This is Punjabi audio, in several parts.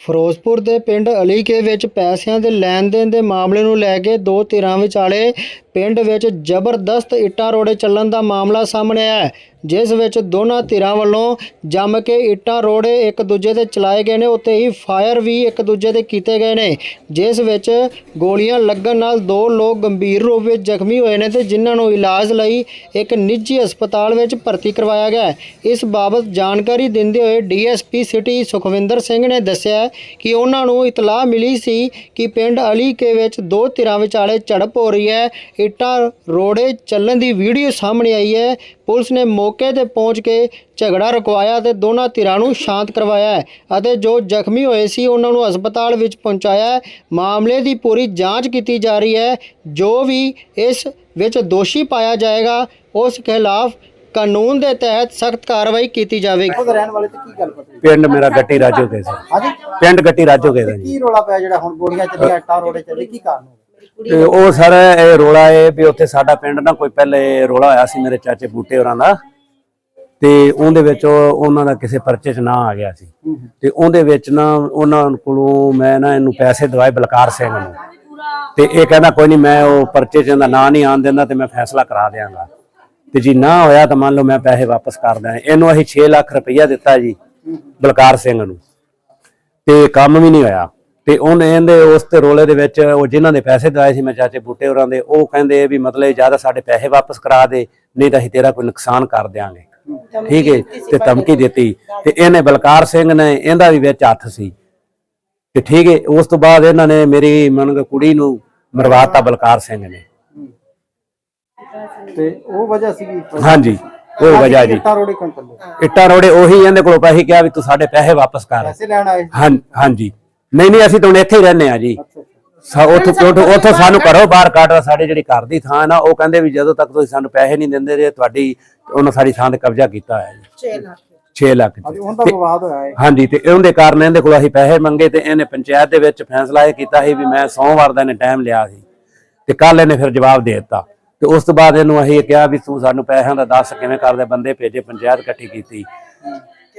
ਫਿਰੋਜ਼ਪੁਰ ਦੇ ਪਿੰਡ ਅਲੀਕੇ ਵਿੱਚ ਪੈਸਿਆਂ ਦੇ ਲੈਣ ਦੇਣ ਦੇ ਮਾਮਲੇ ਨੂੰ ਲੈ ਕੇ ਦੋ ਧਿਰਾਂ ਵਿਚਾਲੇ ਪਿੰਡ ਵਿੱਚ ਜ਼ਬਰਦਸਤ ਇੱਟਾਂ ਰੋੜੇ ਚੱਲਣ ਦਾ ਮਾਮਲਾ ਸਾਹਮਣੇ ਆਇਆ ਹੈ, ਜਿਸ ਵਿੱਚ ਦੋਨਾਂ ਧਿਰਾਂ ਵੱਲੋਂ ਜੰਮ ਕੇ ਇੱਟਾਂ ਰੋੜੇ ਇੱਕ ਦੂਜੇ ਤੇ ਚਲਾਏ ਗਏ ਨੇ ਉੱਤੇ ਹੀ ਫਾਇਰ ਵੀ ਇੱਕ ਦੂਜੇ ਤੇ ਕੀਤੇ ਗਏ ਨੇ, ਜਿਸ ਵਿੱਚ ਗੋਲੀਆਂ ਲੱਗਣ ਨਾਲ ਦੋ ਲੋਕ ਗੰਭੀਰ ਰੂਪ ਵਿੱਚ ਜ਼ਖਮੀ ਹੋਏ ਨੇ ਤੇ ਜਿਨ੍ਹਾਂ ਨੂੰ ਇਲਾਜ ਲਈ ਇੱਕ ਨਿੱਜੀ ਹਸਪਤਾਲ ਵਿੱਚ ਭਰਤੀ ਕਰਵਾਇਆ ਗਿਆ ਇਸ ਬਾਬਤ ਜਾਣਕਾਰੀ ਦਿੰਦੇ ਹੋਏ ਡੀਐਸਪੀ ਸਿਟੀ ਸੁਖਵਿੰਦਰ ਸਿੰਘ ਨੇ ਦੱਸਿਆ ਕਿ ਉਹਨਾਂ ਨੂੰ ਇਤਲਾਹ ਮਿਲੀ ਸੀ ਕਿ ਪਿੰਡ ਅਲੀਕੇ ਵਿੱਚ ਦੋ ਧਿਰਾਂ ਵਿਚਾਲੇ ਝੜਪ ਹੋ ਰਹੀ ਹੈ। ਇੱਟਾਂ ਰੋੜੇ ਚੱਲਣ ਦੀ ਵੀਡੀਓ ਸਾਹਮਣੇ ਆਈ ਹੈ। ਪੁਲਿਸ ਨੇ ਮੌਕੇ ਤੇ ਪਹੁੰਚ ਕੇ ਝਗੜਾ ਰੁਕਵਾਇਆ ਤੇ ਦੋਨਾਂ ਧਿਰਾਂ ਨੂੰ ਸ਼ਾਂਤ ਕਰਵਾਇਆ ਹੈ ਅਤੇ ਜੋ ਜ਼ਖਮੀ ਹੋਏ ਸੀ ਉਹਨਾਂ ਨੂੰ ਹਸਪਤਾਲ ਵਿੱਚ ਪਹੁੰਚਾਇਆ ਹੈ। ਮਾਮਲੇ ਦੀ ਪੂਰੀ ਜਾਂਚ ਕੀਤੀ ਜਾ ਰਹੀ ਹੈ। ਜੋ ਵੀ ਇਸ ਵਿੱਚ ਦੋਸ਼ੀ ਪਾਇਆ ਜਾਏਗਾ ਉਸ ਖਿਲਾਫ ਕਾਨੂੰਨ ਦੇ ਤਹਿਤ ਸਖਤ ਕਾਰਵਾਈ ਕੀਤੀ ਜਾਵੇਗੀ। ਉਹਦੇ ਰਹਿਣ ਵਾਲੇ ਤੇ ਕੀ ਗੱਲ ਪਤਾ? ਪਿੰਡ ਮੇਰਾ ਗੱਟੀ ਰਾਜੋ ਕੇ ਸੀ। ਹਾਂਜੀ। ਪਿੰਡ ਗੱਟੀ ਰਾਜੋ ਕੇ ਦਾ ਜੀ। ਕੀ ਰੋਲਾ ਪਿਆ ਜਿਹੜਾ ਹੁਣ ਗੋਲੀਆਂ ਚੱਲੀਆਂ ਇੱਟਾਂ ਰੋੜੇ ਚੱਲੇ ਕੀ ਕਾਰਨ ਹੋ ਗਿਆ? ਤੇ ਉਹ ਸਰ ਇਹ ਰੋਲਾ ਹੈ ਵੀ ਉੱਥੇ ਸਾਡਾ ਪਿੰਡ ਨਾ ਕੋਈ ਪਹਿਲੇ ਰੋਲਾ ਹੋਇਆ ਸੀ ਮੇਰੇ ਚਾਚੇ ਬੂਟੇ ਹੋਰਾਂ ਦਾ। ਤੇ ਉਹਦੇ ਵਿੱਚ ਉਹ- ਉਹਨਾਂ ਦਾ ਕਿਸੇ ਪਰਚੇ 'ਚ ਨਾਂ ਆ ਗਿਆ ਸੀ। ਤੇ ਉਹਦੇ ਵਿੱਚ ਨਾ ਉਹਨਾਂ ਕੋਲੋਂ ਮੈਂ ਨਾ ਇਹਨੂੰ ਪੈਸੇ ਦਵਾਏ ਬਲਕਾਰ ਸਿੰਘ ਨੂੰ। ਤੇ ਇਹ ਕਹਿੰਦਾ ਕੋਈ ਨਹੀਂ ਮੈਂ ਉਹ ਪਰਚੇ 'ਚ ਇਹਦਾ ਨਾਂ ਨਹੀਂ ਆਣ ਦਿੰਦਾ ਤੇ ਮੈਂ ਫੈਸਲਾ ਕਰਾ ਦਿਆਂਗਾ। ਤੇ ਜੀ ਨਾ ਹੋਇਆ ਤਾਂ ਮੰਨ ਲਓ ਮੈਂ ਪੈਸੇ ਵਾਪਸ ਕਰ ਦਾਂ ਇਹਨੂੰ ਅਸੀਂ 6 ਲੱਖ ਰੁਪਈਆ ਦਿੱਤਾ ਜੀ ਬਲਕਾਰ ਸਿੰਘ ਨੂੰ। ਤੇ ਕੰਮ ਵੀ ਨਹੀਂ ਹੋਇਆ। ਤੇ ਉਹਨੇ ਇਹਦੇ ਉਸ ਤੇ ਰੋਲੇ ਦੇ ਵਿੱਚ ਉਹ ਜਿਨ੍ਹਾਂ ਦੇ ਪੈਸੇ ਦਵਾਏ ਸੀ ਮੈਂ ਚਾਚੇ ਬੂਟੇ ਹੋਰਾਂ ਦੇ ਉਹ ਕਹਿੰਦੇ ਵੀ ਮਤਲਬ ਜ਼ਿਆਦਾ ਸਾਡੇ ਪੈਸੇ ਵਾਪਸ ਕਰਾ ਦੇ ਨਹੀਂ ਤਾਂ ਅਸੀਂ ਤੇਰਾ ਕੋਈ ਨੁਕਸਾਨ ਕਰ ਦਿਆਂਗੇ। ਠੀਕ ਹੈ ਤੇ ਧਮਕੀ ਦਿੱਤੀ ਤੇ ਇਹਨੇ ਬਲਕਾਰ ਸਿੰਘ ਨੇ ਇਹਦਾ ਵੀ ਵਿੱਚ ਹੱਥ ਸੀ। ਤੇ ਠੀਕ ਹੈ ਉਸ ਤੋਂ ਬਾਅਦ ਇਹਨਾਂ ਨੇ ਮੇਰੀ ਮੰਨ ਕੁੜੀ ਨੂੰ ਮਰਵਾਤਾ ਬਲਕਾਰ ਸਿੰਘ ਨੇ। ਤੇ ਉਹ ਵਜ੍ਹਾ ਸੀਗੀ? ਹਾਂਜੀ ਉਹ ਵਜ੍ਹਾ ਜੀ। ਇੱਟਾਂ ਰੋੜੇ ਕਿਉਂ ਚੱਲੇ ਇੱਟਾਂ ਰੋੜੇ ਉਹੀ ਇਹਦੇ ਕੋਲੋਂ ਪੈਸੇ ਕਿਹਾ ਵੀ ਤੂੰ ਸਾਡੇ ਪੈਸੇ ਵਾਪਸ ਕਰ। ਪੈਸੇ ਲੈਣ ਆਏ। ਹਾਂ ਹਾਂਜੀ। ਨਹੀਂ ਨਹੀਂ ਅਸੀਂ ਤਾਂ ਹੁਣ ਇੱਥੇ ਹੀ ਰਹਿੰਦੇ ਆ ਜੀ। ਸਾ ਉੱਥੋਂ ਉੱਥੋਂ ਉੱਥੋਂ ਸਾਨੂੰ ਘਰੋਂ ਬਾਹਰ ਕੱਢਦਾ ਸਾਡੇ ਜਿਹੜੀ ਘਰ ਦੀ ਥਾਂ ਹੈ ਨਾ ਉਹ ਕਹਿੰਦੇ ਵੀ ਜਦੋਂ ਤੱਕ ਤੁਸੀਂ ਸਾਨੂੰ ਪੈਸੇ ਨਹੀਂ ਦਿੰਦੇ ਜੇ ਤੁਹਾਡੀ ਉਹਨਾਂ ਸਾਡੀ ਥਾਂ ਤੇ ਕਬਜ਼ਾ ਕੀਤਾ ਹੈ ਜੀ। 6 ਲੱਖ। 6 ਲੱਖ ਅੱਜ ਚ। ਉਹਦਾ ਵਿਵਾਦ ਹੋਇਆ ਹੈ। ਹਾਂਜੀ ਤੇ ਉਹਦੇ ਕਾਰਨ ਇਹਦੇ ਕੋਲ ਅਸੀਂ ਪੈਸੇ ਮੰਗੇ ਤੇ ਇਹਨੇ ਪੰਚਾਇਤ ਦੇ ਵਿੱਚ ਫੈਸਲਾ ਇਹ ਕੀਤਾ ਸੀ ਵੀ ਮੈਂ ਸੋਮਵਾਰ ਦਾ ਇਹਨੇ ਟਾਈਮ ਲਿਆ ਸੀ। ਤੇ ਕੱਲ ਇਹਨੇ ਫਿਰ ਜਵਾਬ ਦੇ ਦਿੱਤਾ। ਤੇ ਉਸ ਤੋਂ ਬਾਅਦ ਇਹਨੂੰ ਅਸੀਂ ਕਿਹਾ ਵੀ ਤੂੰ ਸਾਨੂੰ ਪੈਸਿਆਂ ਦਾ ਦੱਸ ਕਿਵੇਂ ਕਰਦੇ ਬੰਦੇ ਭੇਜੇ ਪੰਚਾਇਤ ਇਕੱਠੀ ਕੀਤੀ।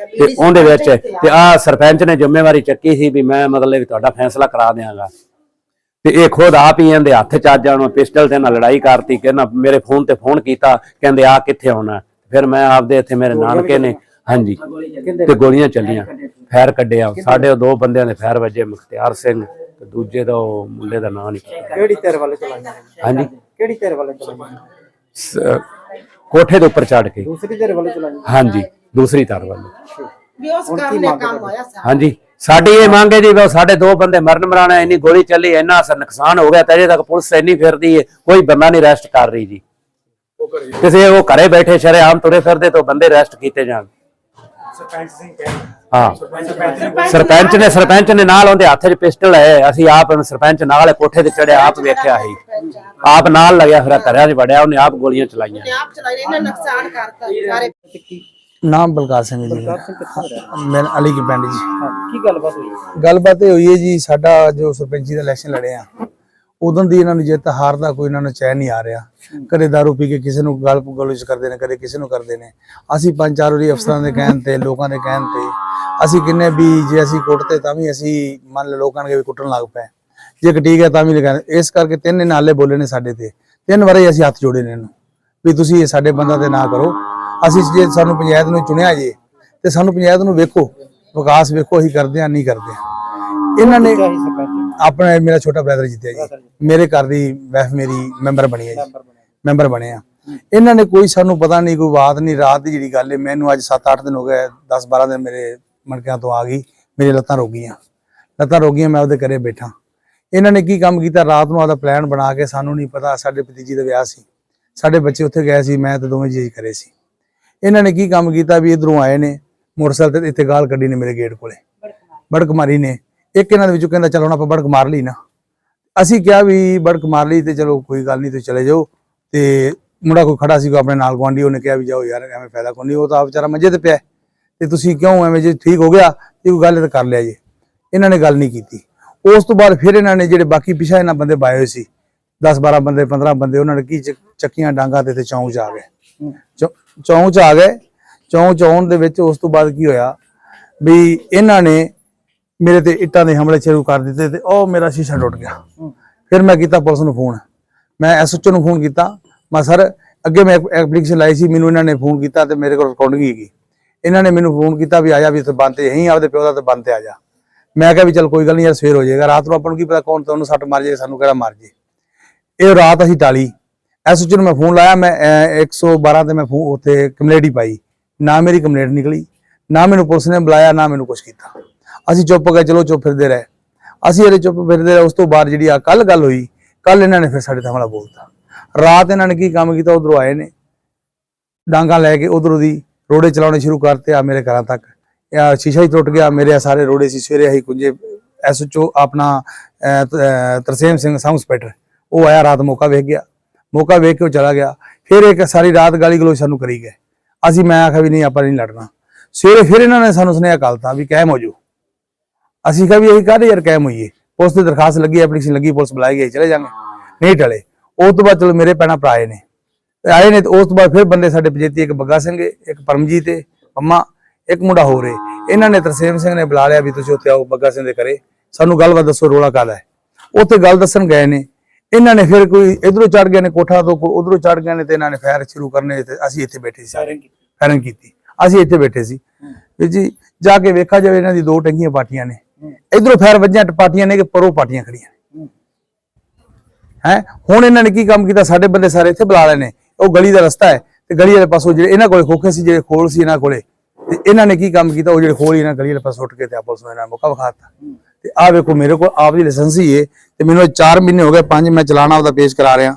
ਤੇ ਉਹਦੇ ਵਿੱਚ ਤੇ ਆ ਸਰਪੰਚ ਨੇ ਜ਼ਿੰਮੇਵਾਰੀ ਚੱਕੀ ਸੀ ਵੀ ਮੈਂ ਮਤਲਬ ਤੁਹਾਡਾ ਫੈਸਲਾ ਕਰਾ ਦਿਆਂਗਾ। ਤੇ ਇਹ ਖੁਦ ਆਪ ਹੀ ਇਹਦੇ ਹੱਥ ਚ ਆ ਜਾਣ ਪਿਸਟਲ ਤੇ ਨਾਲ ਲੜਾਈ ਕਰਤੀ ਕਹਿੰਦਾ ਮੇਰੇ ਫੋਨ ਤੇ ਫੋਨ ਕੀਤਾ ਕਹਿੰਦੇ ਆ ਕਿੱਥੇ ਆਉਣਾ? ਫਿਰ ਮੈਂ ਆਪਦੇ ਇੱਥੇ ਮੇਰੇ ਨਾਨਕੇ ਨੇ ਹਾਂਜੀ ਤੇ ਗੋਲੀਆਂ ਚੱਲੀਆਂ। ਫੈਰ ਕੱਢਿਆ ਸਾਡੇ ਦੋ ਬੰਦਿਆਂ ਦੇ ਫੈਰ ਵੱਜੇ ਮੁਖਤਿਆਰ ਸਿੰਘ ਤੇ ਦੂਜੇ ਦਾ ਉਹ ਮੁੰਡੇ ਦਾ ਨਾਂ ਨਹੀਂ ਪਤਾ। ਕਿਹੜੀ ਤੇਰੇ ਵਾਲੇ ਚਲਾਈਆਂ ਹਾਂਜੀ। ਕਿਹੜੀ ਤੇਰੇ ਵਾਲੇ ਚਲਾਈਆਂ ਕੋਠੇ ਦੇ ਉੱਪਰ ਚੜ ਕੇ। ਦੂਸਰੀ ਤੇਰੇ ਵਾਲੇ ਚਲਾਈਆਂ ਹਾਂਜੀ। ਦੂਸਰੀ ਧਰ ਵੱਲ ਵੀ ਉਸ ਕੰਮ ਨੇ ਕੰਮ ਹੋਇਆ ਸਾ ਹਾਂਜੀ ਸਾਡੀ ਇਹ ਮੰਗ ਹੈ ਜੀ ਵੀ ਉਹ ਸਾਡੇ ਦੋ ਬੰਦੇ ਮਰਨ ਮਰਾਣਾ ਇੰਨੀ ਗੋਲੀ ਚੱਲੀ ਇੰਨਾ ਅਸਰ ਨੁਕਸਾਨ ਹੋ ਗਿਆ ਤੇ ਅਜੇ ਤੱਕ ਪੁਲਿਸ ਇੰਨੀ ਫਿਰਦੀ ਹੈ ਕੋਈ ਬੰਦਾ ਨਹੀਂ ਅਰੈਸਟ ਕਰ ਰਹੀ ਜੀ। ਕਿਸੇ ਉਹ ਘਰੇ ਬੈਠੇ ਸ਼ਰੇਆਮ ਤੁਰੇ ਫਿਰਦੇ ਤੋਂ ਬੰਦੇ ਅਰੈਸਟ ਕੀਤੇ ਜਾਣ। ਹਾਂ। ਸਰਪੰਚ ਨੇ ਸਰਪੰਚ ਨੇ ਨਾਲ ਉਹਦੇ ਹੱਥ 'ਚ ਪਿਸਟਲ ਹੈ ਅਸੀਂ ਆਪ ਸਰਪੰਚ ਨਾਲ ਕੋਠੇ ਤੇ ਚੜਿਆ ਆਪ ਵੇਖਿਆ ਸੀ। ਆਪ ਨਾਲ ਲੱਗਿਆ ਫਿਰ ਘਰਾਂ 'ਚ ਵੜਿਆ ਉਹਨੇ ਆਪ ਗੋਲੀਆਂ ਚਲਾਈਆਂ। ਨੇ ਆਪ ਚਲਾਈ ਇਹਨਾਂ ਨੁਕਸਾਨ ਕਰਤਾ ਸਾਰੇ। ਨਾਮ ਬਲਕਾਰ ਸਿੰਘ ਜੀ। ਮੈਂ ਅਲੀ ਕੀ ਪਿੰਡ ਜੀ। ਕੀ ਗੱਲਬਾਤ ਹੋਈ ਗੱਲਬਾਤ ਇਹ ਹੋਈ ਹੈ ਜੀ ਸਾਡਾ ਜੋ ਸਰਪੰਚੀ ਦਾ ਇਲੈਕਸ਼ਨ ਲੜੇ ਆ ਉਦੋਂ ਦੀ ਇਹਨਾਂ ਨੂੰ ਜਿੱਤ ਹਾਰ ਦਾ ਕੋਈ ਇਹਨਾਂ ਨੂੰ ਚੈਨ ਨਹੀਂ ਆ ਰਿਹਾ। ਕਦੇ ਦਾਰੂ ਪੀ ਕੇ ਕਿਸੇ ਨੂੰ ਗਲ ਗਲੋਚ ਕਰਦੇ ਨੇ ਕਦੇ ਕਿਸੇ ਨੂੰ ਕਰਦੇ ਨੇ। ਅਸੀਂ ਪੰਜ ਚਾਰ ਵਾਰੀ ਅਫਸਰਾਂ ਦੇ ਕਹਿਣ ਤੇ ਲੋਕਾਂ ਦੇ ਕਹਿਣ ਤੇ ਅਸੀਂ ਕਿੰਨੇ ਵੀ ਜੇ ਅਸੀਂ ਕੁੱਟਤੇ ਤਾਂ ਵੀ ਅਸੀਂ ਮੰਨ ਲਓ ਲੋਕਾਂ ਨੇ ਵੀ ਕੁੱਟਣ ਲੱਗ ਪਏ। ਜੇ ਕਿ ਠੀਕ ਹੈ ਤਾਂ ਵੀ ਲਗਾ ਇਸ ਕਰਕੇ ਤਿੰਨ ਨਾਲੇ ਬੋਲੇ ਨੇ ਸਾਡੇ ਤੇ। ਤਿੰਨ ਵਾਰੀ ਅਸੀਂ ਹੱਥ ਜੋੜੇ ਨੇ ਇਹਨੂੰ ਵੀ ਤੁਸੀਂ ਇਹ ਸਾਡੇ ਬੰਦਾ ਤੇ ਨਾ ਕਰੋ। ਅਸੀਂ ਜੇ ਸਾਨੂੰ ਪੰਚਾਇਤ ਨੂੰ ਚੁਣਿਆ ਜੇ ਤੇ ਸਾਨੂੰ ਪੰਚਾਇਤ ਨੂੰ ਵੇਖੋ ਵਿਕਾਸ ਵੇਖੋ ਅਸੀਂ ਕਰਦੇ ਆ ਨਹੀਂ ਕਰਦੇ ਹਾਂ। ਇਹਨਾਂ ਨੇ ਆਪਣਾ ਮੇਰਾ ਛੋਟਾ ਬ੍ਰਦਰ ਜਿੱਤਿਆ ਜੀ। ਮੇਰੇ ਘਰ ਦੀ ਵਾਈਫ ਮੇਰੀ ਮੈਂਬਰ ਬਣੀ ਹੈ ਜੀ। ਮੈਂਬਰ ਬਣੇ ਆ। ਇਹਨਾਂ ਨੇ ਕੋਈ ਸਾਨੂੰ ਪਤਾ ਨਹੀਂ ਕੋਈ ਬਾਤ ਨਹੀਂ ਰਾਤ ਦੀ ਜਿਹੜੀ ਗੱਲ ਹੈ ਮੈਨੂੰ ਅੱਜ 7-8 ਦਿਨ ਹੋ ਗਏ 10-12 ਦਿਨ ਮੇਰੇ ਮਣਕਿਆਂ ਤੋਂ ਆ ਗਈ ਮੇਰੀ ਲੱਤਾਂ ਰੁਕ ਗਈਆਂ। ਲੱਤਾਂ ਰੁਕ ਗਈਆਂ ਮੈਂ ਉਹਦੇ ਘਰੇ ਬੈਠਾ। ਇਹਨਾਂ ਨੇ ਕੀ ਕੰਮ ਕੀਤਾ? ਰਾਤ ਨੂੰ ਆਦਾ ਪਲਾਨ ਬਣਾ ਕੇ ਸਾਨੂੰ ਨਹੀਂ ਪਤਾ ਸਾਡੇ ਭਤੀਜੀ ਦਾ ਵਿਆਹ ਸੀ। ਸਾਡੇ ਬੱਚੇ ਉੱਥੇ ਗਏ ਸੀ ਮੈਂ ਤੇ ਦੋਵੇਂ ਜੀ ਕਰੇ ਸੀ। ਇਹਨਾਂ ਨੇ ਕੀ ਕੰਮ ਕੀਤਾ ਵੀ ਇਧਰੋਂ ਆਏ ਨੇ, ਮੋਟਰਸਾਈਕਲ ਤੇ ਇੱਥੇ ਗਾਲ ਕੱਢੀ ਨੇ ਮੇਰੇ ਗੇਟ ਕੋਲੇ। ਬੜਕ ਮਾਰੀ ਨੇ। ਇੱਕ ਇਹਨਾਂ ਦੇ ਵਿੱਚੋਂ ਕਹਿੰਦਾ, ਚਲੋ ਹੁਣ ਆਪਾਂ ਬੜਕ ਮਾਰ ਲਈ ਨਾ। ਅਸੀਂ ਕਿਹਾ ਵੀ ਬੜਕ ਮਾਰ ਲਈ ਤੇ ਚਲੋ ਕੋਈ ਗੱਲ ਨਹੀਂ, ਤੁਸੀਂ ਚਲੇ ਜਾਓ। ਤੇ ਮੁੰਡਾ ਕੋਈ ਖੜਾ ਸੀ ਕੋਈ ਆਪਣੇ ਨਾਲ ਗਵਾਂਢੀ ਉਹਨੇ ਕਿਹਾ ਵੀ ਜਾਓ ਯਾਰ, ਐਵੇਂ ਫਾਇਦਾ ਕੋਈ ਨਹੀਂ, ਉਹ ਤਾਂ ਵਿਚਾਰਾ ਮੰਜੇ ਤੇ ਪਿਆ ਤੇ ਤੁਸੀਂ ਕਿਉਂ ਐਵੇਂ ਜੇ ਠੀਕ ਹੋ ਗਿਆ ਤੇ ਕੋਈ ਗੱਲ ਤਾਂ ਕਰ ਲਿਆ ਜੇ। ਇਹਨਾਂ ਨੇ ਗੱਲ ਨਹੀਂ ਕੀਤੀ। ਉਸ ਤੋਂ ਬਾਅਦ ਫਿਰ ਇਹਨਾਂ ਨੇ ਜਿਹੜੇ ਬਾਕੀ ਪਿਛਾ ਇਹਨਾਂ ਬੰਦੇ ਬਾਏ ਹੋਏ ਸੀ 10 12 ਬੰਦੇ 15 ਬੰਦੇ, ਉਹਨਾਂ ਨੇ ਕੀ ਚੱਕੀਆਂ ਡਾਂਗਾ ਤੇ ਤੇ ਚੌਂਕ 'ਚ ਆ ਗਏ। ਚੌ- 'ਚ ਆ ਗਏ। 'ਚ ਆਉਣ ਦੇ ਵਿੱਚ ਉਸ ਤੋਂ ਬਾਅਦ ਕੀ ਹੋਇਆ ਵੀ ਇਹਨਾਂ ਨੇ ਮੇਰੇ ਤੇ ਇੱਟਾਂ ਦੇ ਹਮਲੇ ਸ਼ੁਰੂ ਕਰ ਦਿੱਤੇ ਤੇ ਉਹ ਮੇਰਾ ਸ਼ੀਸ਼ਾ ਟੁੱਟ ਗਿਆ। ਫਿਰ ਮੈਂ ਕੀਤਾ ਪੁਲਿਸ ਨੂੰ ਫੋਨ। ਮੈਂ ਐਸਓਚਓ ਨੂੰ ਫੋਨ ਕੀਤਾ। ਮੈਂ ਸਰ ਅੱਗੇ ਮੈਂ ਐਪਲੀਕੇਸ਼ਨ ਲਾਈ ਸੀ ਮੈਨੂੰ ਇਹਨਾਂ ਨੇ ਫੋਨ ਕੀਤਾ ਤੇ ਮੇਰੇ ਕੋਲ ਰਿਕਾਰਡਿੰਗ ਹੈਗੀ ਇਹਨਾਂ ਨੇ ਮੈਨੂੰ ਫੋਨ ਕੀਤਾ ਵੀ ਆ ਜਾ ਵੀ ਤੇ ਬੰਦ ਤੇ ਯਹੀਂ ਆਪਦੇ ਪਿਓ ਦਾ ਤੇ ਬੰਦ ਤੇ ਆ ਜਾ। ਮੈਂ ਕਿਹਾ ਵੀ ਚਲ ਕੋਈ ਗੱਲ ਨਹੀਂ ਯਾਰ ਸਵੇਰ ਹੋ ਜਾਏਗਾ। ਰਾਤ ਨੂੰ ਆਪਾਂ ਨੂੰ ਕੀ ਪਤਾ ਕੌਣ ਤੁਹਾਨੂੰ ਸੱਟ ਮਾਰ ਜਾਏ ਸਾਨੂੰ ਕਿਹੜਾ ਮਾਰ ਜੇ। ਇਹ ਰਾਤ ਅਸੀਂ ਟਾਲੀ। ਐਸਓਚਓ ਨੂੰ ਮੈਂ ਫੋਨ ਲਾਇਆ ਮੈਂ ਅਹ, 112 ਤੇ ਮੈਂ ਫੋਨ ਉੱਥੇ ਕੰਪਲੇਂਟ ਹੀ ਪਾਈ। ਨਾ ਮੇਰੀ ਕੰਪਲੇਂਟ ਨਿਕਲੀ ਨਾ ਮੈਨੂੰ ਪੁਲਿਸ ਨੇ ਬੁਲਾਇਆ ਨਾ ਮੈਨੂੰ ਕੁਝ ਕੀਤਾ। ਅਸੀਂ ਚੁੱਪ ਹੋ ਗਏ ਚਲੋ ਚੁੱਪ ਫਿਰਦੇ ਰਹੇ। ਅਸੀਂ ਇਹਦੇ ਚੁੱਪ ਫਿਰਦੇ ਰਹੇ ਉਸ ਤੋਂ ਬਾਅਦ ਜਿਹੜੀ ਆ ਕੱਲ ਗੱਲ ਹੋਈ ਕੱਲ ਇਹਨਾਂ ਨੇ ਫਿਰ ਸਾਡੇ ਤੇ ਹਮਲਾ ਬੋਲਤਾ। ਰਾਤ ਇਹਨਾਂ ਨੇ ਕੀ ਕੰਮ ਕੀਤਾ ਉਧਰੋਂ ਆਏ ਨੇ। ਡਾਂਗਾ ਲੈ ਕੇ ਉਧਰੋਂ ਦੀ ਰੋੜੇ ਚਲਾਉਣੇ ਸ਼ੁਰੂ ਕਰਤੇ ਆ ਮੇਰੇ ਘਰਾਂ ਤੱਕ। ਇਹ ਸ਼ੀਸ਼ਾ ਹੀ ਟੁੱਟ ਗਿਆ ਮੇਰੇ ਆਹ ਸਾਰੇ ਰੋੜੇ ਸੀ ਸਵੇਰੇ ਅਸੀਂ ਕੁੰਜੇ ਐਸਓਚਓ ਆਪਣਾ ਅਹ, ਤ- ਤਰਸੇਮ ਸਿੰਘ ਸਾਊਂਡ ਇੰਸਪੈਕਟਰ ਉਹ ਆਇਆ ਰਾਤ ਮੌਕਾ ਵੇਖ ਗਿਆ। ਮੌਕਾ ਵੇਖ ਕੇ ਉਹ ਚਲਾ ਗਿਆ। ਫਿਰ ਇੱਕ ਸਾਰੀ ਰਾਤ ਗਾਲੀ ਗਲੋਚ ਸਾਨੂੰ ਕਰੀ ਗਏ। ਅਸੀਂ ਮੈਂ ਆਖਿਆ ਵੀ ਨਹੀਂ ਆਪਾਂ ਨਹੀਂ ਲੜਨਾ। ਸਵੇਰੇ ਫਿਰ ਇਹਨਾਂ ਨੇ ਸਾਨੂੰ ਸੁਨੇਹਾ ਕੱਲਤਾ ਵੀ ਕਾਇਮ ਹੋ ਜਾਓ। ਅਸੀਂ ਕਿਹਾ ਵੀ ਅਸੀਂ ਕਾਹਦੇ ਯਾਰ ਕਾਇਮ ਹੋਈਏ? ਪੁਲਿਸ ਦੀ ਦਰਖਾਸਤ ਲੱਗੀ ਐਪਲੀਕੇਸ਼ਨ ਲੱਗੀ ਪੁਲਿਸ ਬੁਲਾਈ ਗਈ ਚਲੇ ਜਾਾਂਗੇ ਨਹੀਂ ਟਲੇ। ਉਸ ਤੋਂ ਬਾਅਦ ਚਲੋ ਮੇਰੇ ਪੈਣਾ ਭਰਾ ਆਏ ਨੇ। ਆਏ ਨੇ ਤੇ ਉਸ ਤੋਂ ਬਾਅਦ ਫਿਰ ਬੰਦੇ ਸਾਡੇ ਪਜੇਤੀ ਇੱਕ ਬੱਗਾ ਸਿੰਘ ਏ, ਇੱਕ ਪਰਮਜੀਤ ਏ ਅੰਮਾ ਇੱਕ ਮੁੰਡਾ ਹੋਰ ਏ। ਇਹਨਾਂ ਨੇ ਤਰਸੇਮ ਸਿੰਘ ਨੇ ਬੁਲਾ ਲਿਆ ਵੀ ਤੁਸੀਂ ਉੱਥੇ ਆਓ ਬੱਗਾ ਸਿੰਘ ਦੇ ਘਰੇ। ਸਾਨੂੰ ਗੱਲਬਾਤ ਦੱਸੋ ਰੋਲਾ ਕਾਹਦਾ ਹੈ? ਉੱਥੇ ਗੱਲ ਦੱਸਣ ਗਏ ਨੇ। ਇਹਨਾਂ ਨੇ ਫਿਰ ਕੋਈ ਇਧਰੋਂ ਚੜ ਗਏ ਨੇ ਕੋਠਾ ਤੋਂ ਕੋਈ ਉਧਰੋਂ ਚੜ ਗਏ ਨੇ ਤੇ ਇਹਨਾਂ ਨੇ ਫਾਇਰ ਸ਼ੁਰੂ ਕਰਨੇ ਤੇ ਅਸੀਂ ਇੱਥੇ ਬੈਠੇ ਸੀ। ਫਾਇਰਿੰਗ ਕੀਤੀ। ਅਸੀਂ ਇੱਥੇ ਬੈਠੇ ਸੀ। ਵੀ ਜੀ ਜਾ ਕੇ ਵੇਖਾ ਜਾਵੇ ਇਹਨਾਂ ਦੀ ਦੋ ਟੰਗੀਆਂ ਪਾਟੀਆਂ ਨੇ। ਇਧਰੋਂ ਫਾਇਰ ਵੱਜੀਆਂ ਪਾਟੀਆਂ ਨੇ ਕਿ ਪਰੋਂ ਪਾਟੀਆਂ ਖੜੀਆਂ ਨੇ। ਹੈ। ਹੁਣ ਇਹਨਾਂ ਨੇ ਕੀ ਕੰਮ ਕੀਤਾ? ਸਾਡੇ ਬੰਦੇ ਸਾਰੇ ਇੱਥੇ ਬੁਲਾ ਲਏ ਨੇ ਉਹ ਗਲੀ ਦਾ ਰਸਤਾ ਹੈ ਤੇ ਗਲੀ ਵਾਲੇ ਪਾਸੋਂ ਜਿਹੜੇ ਇਹਨਾਂ ਕੋਲੇ ਖੋਖੇ ਸੀ ਜਿਹੜੇ ਖੋਲ ਸੀ ਇਹਨਾਂ ਕੋਲੇ ਤੇ ਇਹਨਾਂ ਨੇ ਕੀ ਕੰਮ ਕੀਤਾ? ਉਹ ਜਿਹੜੇ ਖੋਲ ਇਹਨਾਂ ਗਲੀ ਵਾਲੇ ਪਾਸੋਂ ਉੱਟ ਕੇ ਤੇ ਆਪਸ ਵਿੱਚ ਇਹਨਾਂ ਮੌਕਾ ਵਿਖਾਤਾ ਤੇ ਆਹ ਵੇਖੋ, ਮੇਰੇ ਕੋਲ ਆਪ ਦੀ ਲਾਇਸੈਂਸ ਹੀ ਹੈ ਤੇ ਮੈਨੂੰ 4 ਮਹੀਨੇ ਹੋ ਗਏ 5 ਮੈਂ ਚਲਾਣਾ ਆਪਦਾ ਪੇਸ਼ ਕਰਾ ਰਿਹਾ।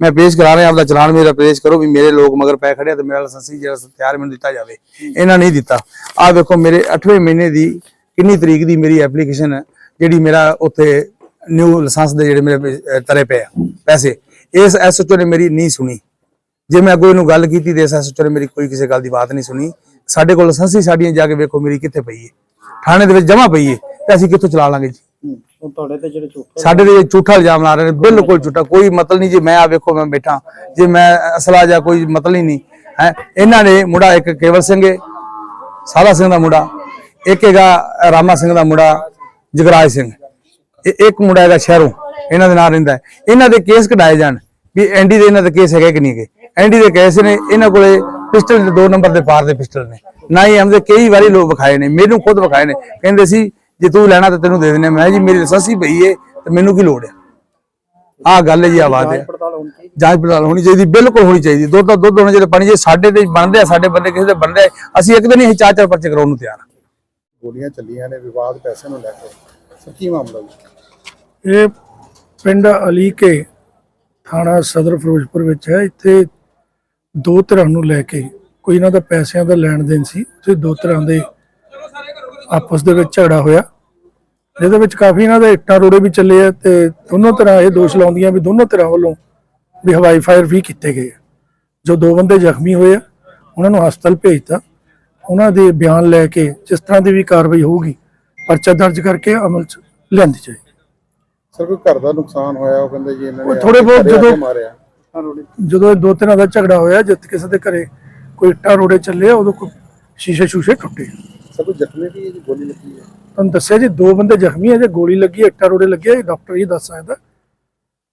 ਮੈਂ ਪੇਸ਼ ਕਰਾ ਰਿਹਾ, ਆਪਦਾ ਚਲਾਨ ਮੇਰਾ ਪੇਸ਼ ਕਰੋ ਵੀ ਮੇਰੇ ਲੋਕ ਮਗਰ ਪੈ ਖੜੇ ਤੇ ਮੇਰਾ ਲਾਇਸੈਂਸ ਜਿਹੜਾ ਤਿਆਰ ਮੈਨੂੰ ਦਿੱਤਾ ਜਾਵੇ। ਇਹਨਾਂ ਨਹੀਂ ਦਿੱਤਾ। ਆਹ ਵੇਖੋ, ਮੇਰੇ 8ਵੇਂ ਮਹੀਨੇ ਦੀ ਕਿੰਨੀ ਤਰੀਕ ਦੀ ਮੇਰੀ ਐਪਲੀਕੇਸ਼ਨ ਜਿਹੜੀ ਮੇਰਾ ਉੱਥੇ ਨਿਊ ਲਾਇਸੈਂਸ ਦੇ ਜਿਹੜੇ ਮੇਰੇ ਤਰੇ ਪਏ ਆ, ਪੈਸੇ। ਇਸ ਐਸਓਚਓ ਨੇ ਮੇਰੀ ਨਹੀਂ ਸੁਣੀ। ਜੇ ਮੈਂ ਅੱਗੋਂ ਇਹਨੂੰ ਗੱਲ ਕੀਤੀ ਤੇ ਇਸ ਐਸਓਚਓ ਨੇ ਮੇਰੀ ਕੋਈ ਕਿਸੇ ਗੱਲ ਦੀ ਬਾਤ ਨਹੀਂ ਸੁਣੀ। ਸਾਡੇ ਕੋਲ ਲਾਇਸੈਂਸ ਹੀ ਸਾਡੀਆਂ ਜਾ ਕੇ ਵੇਖੋ ਮੇਰੀ ਕਿੱਥੇ ਪਈ ਹੈ ਥਾਣੇ ਦੇ ਵਿੱਚ ਜਮ੍ਹਾਂ ਪਈ ਹੈ ਤੇ ਅਸੀਂ ਕਿੱਥੋਂ ਚਲਾ ਲਾਂਗੇ ਜੀ? ਹੁਣ ਤੁਹਾਡੇ ਤੇ ਜਿਹੜੇ ਝੂਠੇ ਸਾਡੇ ਤੇ ਝੂਠਾ ਇਲਜ਼ਾਮ ਲਾ ਰਹੇ ਨੇ ਬਿਲਕੁਲ ਝੂਠਾ ਕੋਈ ਮਤਲਬ ਨਹੀਂ ਜੀ ਮੈਂ ਆ ਵੇਖੋ ਮੈਂ ਬੈਠਾ ਜੇ ਮੈਂ ਅਸਲਾ ਜਾਂ ਕੋਈ ਮਤਲਬ ਹੀ ਨਹੀਂ ਹੈ। ਇਹਨਾਂ ਨੇ ਮੁੰਡਾ ਇੱਕ ਕੇਵਲ ਸਿੰਘ ਹੈ ਸਾਲਾ ਸਿੰਘ ਦਾ ਮੁੰਡਾ ਇੱਕ ਹੈਗਾ ਰਾਮਾ ਸਿੰਘ ਦਾ ਮੁੰਡਾ ਜਗਰਾਜ ਸਿੰਘ। ਇੱਕ ਮੁੰਡਾ ਹੈਗਾ ਸ਼ਹਿਰੋਂ ਇਹਨਾਂ ਦੇ ਨਾਲ ਰਹਿੰਦਾ ਹੈ। ਇਹਨਾਂ ਦੇ ਕੇਸ ਕਢਾਏ ਜਾਣ ਵੀ ਐਂਡੀ ਦੇ ਇਹਨਾਂ ਦੇ ਕੇਸ ਹੈਗੇ ਕਿ ਨਹੀਂ ਹੈਗੇ। ਐਂਡੀ ਦੇ ਕੇਸ ਨੇ ਇਹਨਾਂ ਕੋਲੇ ਪਿਸਟਲ ਦੇ ਦੋ ਨੰਬਰ ਦੇ ਪਾਰ ਦੇ ਪਿਸਟਲ ਨੇ। ਨਾ ਹੀ ਹਮਦੇ ਕਈ ਵਾਰੀ ਲੋਕ ਵਿਖਾਏ ਨੇ ਮੈਨੂੰ ਖੁਦ ਵਿਖਾਏ ਨੇ। ਕਹਿੰਦੇ ਸੀ ਜੇ ਤੂੰ ਲੈਣਾ ਤਾਂ ਤੈਨੂੰ ਦੇ ਹਾਂ। ਮੈਂ ਜੀ ਮੇਰੀ ਲਾਇਸੈਂਸ ਪਈ ਏ ਤੇ ਮੈਨੂੰ ਕੀ ਲੋੜ ਹੈ ਆਹ ਗੱਲ ਹੈ ਜੀ ਆਵਾਜ਼ ਹੈ। ਜਾਂਚ ਪੜਤਾਲ ਹੋਣੀ ਚਾਹੀਦੀ। ਬਿਲਕੁਲ ਹੋਣੀ ਚਾਹੀਦੀ। ਦੁੱਧ ਦਾ ਦੁੱਧ ਹੋਣਾ ਚਾਹੀਦਾ ਪਾਣੀ ਜੇ ਸਾਡੇ ਤੇ ਬਣਦੇ ਆ ਸਾਡੇ ਬੰਦੇ ਕਿਸੇ ਦੇ ਬਣਦੇ ਆ, ਅਸੀਂ ਇੱਕ ਦਿਨ ਹੀ ਚਾਰ ਚਾਰ ਪਰਚੇ ਕਰਾਉਣ ਨੂੰ ਤਿਆਰ ਗੋਲੀਆਂ ਚੱਲੀਆਂ ਨੇ ਵਿਵਾਦ ਪੈਸੇ ਨੂੰ ਲੈ ਕੇ। ਸੱਚੀ ਮਾਮਲਾ ਜੀ? ਇਹ ਪਿੰਡ ਅਲੀ ਕੇ ਥਾਣਾ ਸਦਰ ਫਿਰੋਜ਼ਪੁਰ ਵਿੱਚ ਹੈ। ਇੱਥੇ ਦੋ ਧਿਰਾਂ ਨੂੰ ਲੈ ਕੇ ਕੋਈ ਇਹਨਾਂ ਦਾ ਪੈਸਿਆਂ ਦਾ ਲੈਣ ਦੇਣ ਸੀ। ਤੇ ਦੋ ਧਿਰਾਂ ਦੇ ਆਪਸ ਦੇ ਵਿੱਚ ਝਗੜਾ ਹੋਇਆ। ਜਿਹਦੇ ਵਿੱਚ ਕਾਫੀ ਇਹਨਾਂ ਦੇ ਇੱਟਾਂ ਰੋੜੇ ਵੀ ਚੱਲੇ ਆ ਤੇ ਦੋਨੋਂ ਤਰ੍ਹਾਂ ਇਹ ਦੋਸ਼ ਲਾਉਂਦੀਆਂ ਵੀ ਦੋਨੋਂ ਧਿਰਾਂ ਵੱਲੋਂ ਵੀ ਹਵਾਈ ਫਾਇਰ ਵੀ ਕੀਤੇ ਗਏ। ਜੋ ਦੋ ਬੰਦੇ ਜ਼ਖਮੀ ਹੋਏ ਆ ਉਹਨਾਂ ਨੂੰ ਹਸਪਤਾਲ ਭੇਜਤਾ। ਉਹਨਾਂ ਦੇ ਬਿਆਨ ਲੈ ਕੇ ਜਿਸ ਤਰ੍ਹਾਂ ਦੀ ਵੀ ਕਾਰਵਾਈ ਹੋਊਗੀ ਪਰਚਾ ਦਰਜ ਕਰਕੇ ਅਮਲ 'ਚ ਲਿਆਂਦੀ ਜਾਏਗੀ। ਸਰ ਕੋਈ ਘਰ ਦਾ ਨੁਕਸਾਨ ਹੋਇਆ ਉਹ ਕਹਿੰਦੇ ਜੀ ਇਹਨਾਂ ਨੇ ਥੋੜ੍ਹੇ ਬਹੁਤ ਜਦੋਂ- ਮਾਰਿਆ। ਜਦੋਂ ਇਹ ਦੋ ਤਿੰਨਾਂ ਦਾ ਝਗੜਾ ਹੋਇਆ ਜਦ ਕਿਸੇ ਦੇ ਘਰੇ ਕੋਈ ਇੱਟਾਂ ਰੋੜੇ ਚੱਲੇ ਆ, ਉਦੋਂ ਕੋਈ ਸ਼ੀਸ਼ੇ ਸ਼ੂਸ਼ੇ ਟੁੱਟੇ ਸਰ ਕੋਈ ਜ਼ਖਮੀ ਵੀ ਹੈ ਜੀ ਗੋਲੀ ਲੱਗੀ ਹੈ? ਤੁਹਾਨੂੰ ਦੱਸਿਆ ਜੀ ਦੋ ਬੰਦੇ ਜ਼ਖਮੀ ਆ ਜੇ ਗੋਲੀ ਲੱਗੀ ਹੈ, ਇੱਟਾਂ ਰੋੜੇ ਲੱਗੇ ਆ, ਇਹ ਡਾਕਟਰ ਹੀ ਦੱਸ ਸਕਦਾ।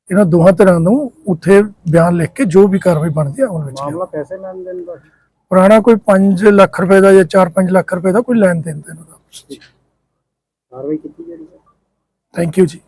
ਇਹਨਾਂ ਦੋਹਾਂ ਤਰ੍ਹਾਂ ਨੂੰ ਉੱਥੇ ਬਿਆਨ ਲਿਖ ਕੇ ਜੋ ਵੀ ਕਾਰਵਾਈ ਬਣਦੀ ਆ ਉਹਨਾਂ ਵਿੱਚ ਲਿਆਓ। ਮਾਮਲਾ ਪੈਸੇ ਲੈਣ ਦੇਣ ਦਾ ਸੀ। ਪੁਰਾਣਾ ਕੋਈ 5 ਲੱਖ ਰੁਪਏ ਦਾ ਜਾਂ 4-5 ਲੱਖ ਰੁਪਏ ਦਾ ਕੋਈ ਲੈਣ ਦੇਣ ਦਾ ਇਹਨਾਂ ਦਾ। ਕਾਰਵਾਈ ਕੀਤੀ ਜਾ ਰਹੀ ਹੈ? ਥੈਂਕ ਯੂ ਜੀ।